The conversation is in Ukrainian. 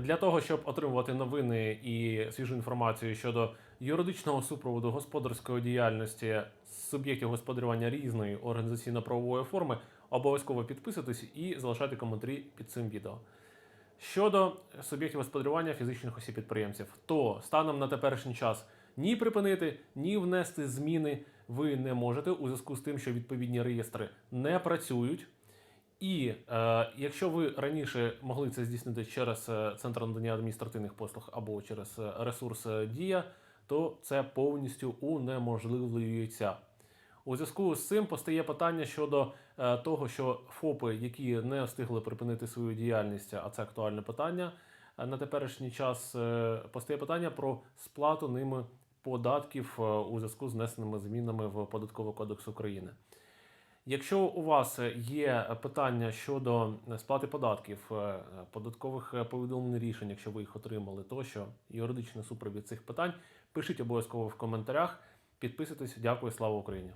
Для того, щоб отримувати новини і свіжу інформацію щодо юридичного супроводу господарської діяльності суб'єктів господарювання різної організаційно-правової форми, обов'язково підписуйтесь і залишайте коментарі під цим відео. Щодо суб'єктів господарювання фізичних осіб підприємців, то станом на теперішній час ні припинити, ні внести зміни ви не можете у зв'язку з тим, що відповідні реєстри не працюють. І е, якщо ви раніше могли це здійснити через е, центр надання адміністративних послуг або через е, ресурс е, Дія, то це повністю унеможливлюється. У зв'язку з цим постає питання щодо е, того, що ФОПи, які не встигли припинити свою діяльність, а це актуальне питання на теперішній час, е, постає питання про сплату ними податків у зв'язку з внесеними змінами в Податковий кодекс України. Якщо у вас є питання щодо сплати податків, е, податкових повідомлень рішень, якщо ви їх отримали, тощо юридичний супровід цих питань, пишіть обов'язково в коментарях. Підписуйтесь. Дякую, слава Україні!